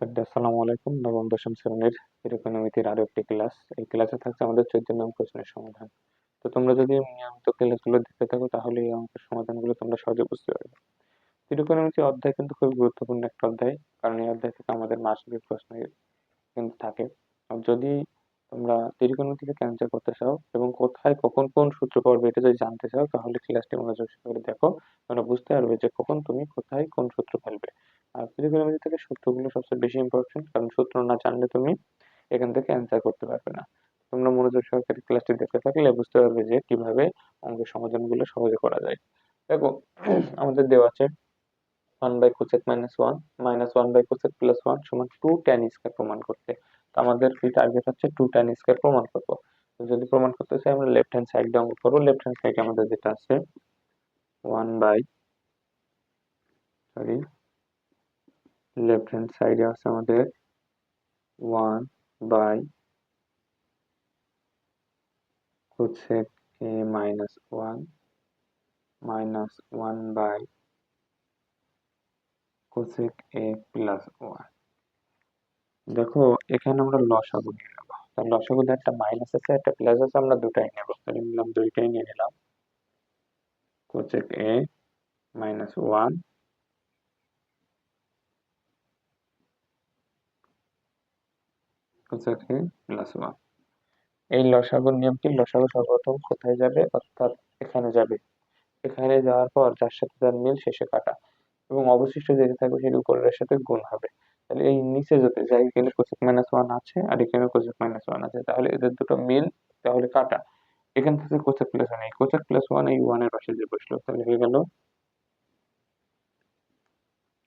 শিক্ষার্থী আসসালামু আলাইকুম। নবম, দশম শ্রেণির ইকোনমিতির আরও একটি ক্লাস। এই ক্লাসে থাকছে আমাদের চোদ্দ নং প্রশ্নের সমাধান। তো তোমরা যদি নিয়মিত ক্লাসগুলো দেখতে থাকো, তাহলে এই অঙ্কের সমাধানগুলো তোমরা সহজে বুঝতে পারবে। ত্রিকোণমিতি অধ্যায় কিন্তু খুবই গুরুত্বপূর্ণ একটা অধ্যায়, কারণ এই অধ্যায় থেকে আমাদের মাসিক প্রশ্ন কিন্তু থাকে। যদি তোমরা ত্রিকোণমিতি থেকে অ্যান্সার করতে চাও এবং কোথায় কখন কোন সূত্র পড়বে এটা যদি জানতে চাও, তাহলে ক্লাসটি মনোযোগ সহকারে দেখো। তোমরা বুঝতে পারবে যে কখন তুমি কোথায় কোন সূত্র ফেলবে। আর ত্রিকোণমিতি থেকে সূত্রগুলো সবচেয়ে বেশি ইম্পর্টেন্ট কারণ সূত্র না জানলে তুমি এখান থেকে অ্যান্সার করতে পারবে না। তোমরা মনোযোগ সহকারে ক্লাসটি দেখতে থাকলে বুঝতে পারবে যে কীভাবে অঙ্কের সমাধানগুলো সহজে করা যায়। দেখো, আমাদের দেওয়া আছে one by cosec minus one minus one by cosec plus one সমান টু ট্যান স্কোয়ার প্রমাণ করতে। তো আমাদের কি টার্গেট হচ্ছে টু ট্যান স্কোয়ার প্রমাণ করব। যদি প্রমাণ করতে চাই, আমরা লেফট হ্যান্ড সাইড অঙ্ক করব। লেফট হ্যান্ড সাইডে আমাদের যেটা আছে one by sorry left hand সাইডে আছে আমাদের one by cosec A minus one minus one by cosec A plus one দেখো, এখানে আমরা লসাগু নিয়ে নেব। তার লসাগুতে একটা মাইনাস আছে, একটা প্লাস আছে, আমরা দুটাই নেব। তাহলে নিলাম দুইটাই নিয়ে নিলাম। Cosec A minus one cosec A plus one এই লসাগুর নিয়ম কি লসাগু সর্বপ্রথম কোথায় যাবে অর্থাৎ এখানে যাবে? এখানে যাওয়ার পর যার সাথে যার মিল শেষে কাটা। এবং অবশিষ্ট যেটা থাকবে সেটি উপরের সাথে গুণ হবে। তাহলে এই নিচে যদি যাই, এখানে কোসেক মাইনাস ওয়ান আছে আর এখানে কোসেক মাইনাস ওয়ান আছে। তাহলে এদের দুটো মিল তাহলে কাটা। এখান থেকে কোসেক প্লাস ওয়ান এই। কোসেক প্লাস ওয়ান এই ওয়ানের পাশে যে বসল, তাহলে হয়ে গেল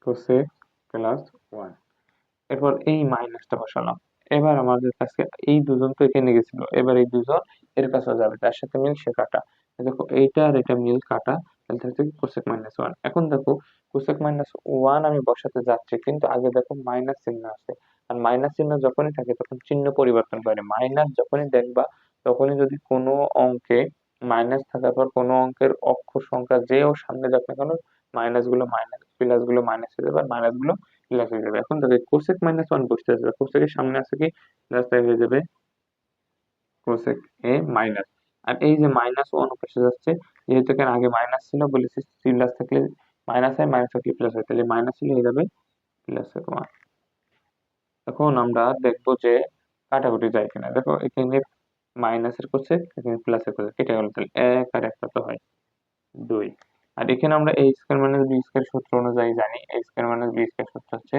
কোসেক প্লাস ওয়ান এরপর এই মাইনাসটা বসালাম। এবার আমাদের কাছে এই দুজন তো এখানে গেছিল। এবার এই দুজন এর কাছে যাবে। তার সাথে মিল সে কাটা। দেখো, এইটা আর এটা মিল কাটা। তাহলে থাকছে কোসেক মাইনাস ওয়ান এখন দেখো কোসেক মাইনাস ওয়ান আমি বসাতে যাচ্ছি, কিন্তু আগে দেখো মাইনাস চিহ্ন আছে। আর মাইনাস চিহ্ন যখনই থাকে, তখন চিহ্ন পরিবর্তন করে। মাইনাস যখনই দেখবা, তখনই যদি কোনো অঙ্কে মাইনাস থাকার পর কোনো অঙ্কের অক্ষর সংখ্যা যেও সামনে যাক না কেন মাইনাসগুলো মাইনাস প্লাসগুলো মাইনাস হয়ে যাবে। আর মাইনাসগুলো প্লাস হয়ে যাবে। এখন দেখো কোসেক মাইনাস ওয়ান বসতে যাবে কোসেকের সামনে আছে কি? প্লাস হয়ে যাবে কোসেক এ মাইনাস আর এই যে মাইনাস ওয়ান পাশে যাচ্ছে যেহেতু এখানে আগে মাইনাস ছিল বলেছি প্লাস থাকলে মাইনাস হয় মাইনাস থাকলে প্লাস হয়। তাহলে মাইনাস হলে হয়ে যাবে প্লাস ওয়ান এখন আমরা দেখব যে কাটাকুটি যায় কিনা। দেখো, এখানে মাইনাসের করছে এখানে প্লাসের করছে কেটে গেল, তাহলে এক আর একটা তো হয় দুই। আর এখানে আমরা এই স্কোয়ার মাইনাস বি স্কোয়ার সূত্র অনুযায়ী জানি। A square minus B square সূত্র হচ্ছে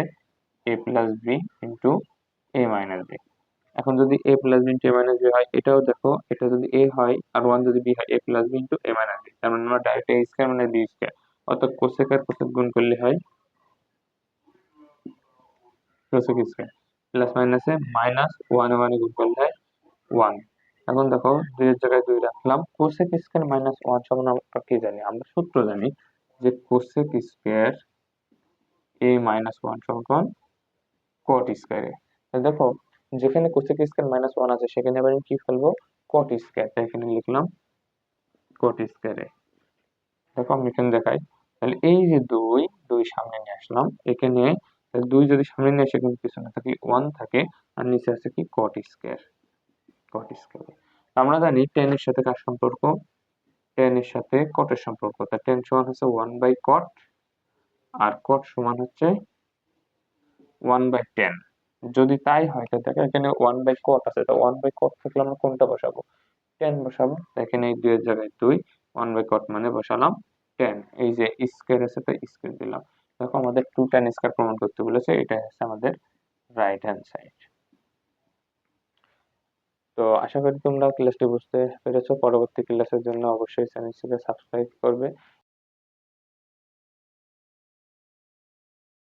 A plus B into A minus B এখন যদি A plus B into A minus B হয়, এটাও দেখো, এটা যদি এ হয়, আর ওয়ান যদি বি হয় A plus B into A minus B তার মানে আমরা ডাইরেক্ট এ স্কোয়ার মানে বি স্কোয়ার অর্থাৎ কোসেক আর কোসেক গুণ করলে হয় কোসেক স্কোয়ার প্লাস মাইনাসে মাইনাস ওয়ান ওয়ানে গুণ করলে হয় ওয়ান এখন দেখো দুইয়ের জায়গায় দুই রাখলাম। কোসেক স্কোয়ার মাইনাস ওয়ান সমান আমরা কি জানি? আমরা সূত্র জানি যে cosec square A minus one সমান কট স্কোয়ারে দেখো, যেখানে কোসেক স্কোয়ার মাইনাস ওয়ান আছে, সেখানে আবার কি ফেলব? কট স্কোয়ার এখানে লিখলাম কট স্কোয়ারে দেখো আমি এখানে দেখাই। তাহলে এই যে দুই দুই সামনে নিয়ে আসলাম। এখানে দুই যদি সামনে নিয়ে আসে কিন্তু পিছনে থাকলে ওয়ান থাকে, আর নিচে আছে কি? কট স্কোয়ার কট স্কোয়ার আমরা জানি টেন এর সাথে কার সম্পর্ক? টেন এর সাথে কটের সম্পর্ক। তা টেন সমান হচ্ছে ওয়ান বাই কট আর কট সমান হচ্ছে ওয়ান বাই টেন যদি তাই হয়, তাহলে দেখো এখানে ওয়ান বাই কট আছে। তো ওয়ান বাই কট থাকলে আমরা কোনটা বসাবো? টেন বসাবো। এখানে এই দুইয়ের জায়গায় দুই ওয়ান বাই কট মানে বসালাম টেন এই যে স্কোয়ার আছে, তো স্কোয়ার দিলাম। দেখো আমাদের টু টেন স্কোয়ার প্রমাণ করতে বলেছে এটা হচ্ছে আমাদের রাইট হ্যান্ড সাইড তো আশা করি তোমরা ক্লাসটি বুঝতে পেরেছ। পরবর্তী ক্লাসের জন্য অবশ্যই চ্যানেলটিকে সাবস্ক্রাইব করবে।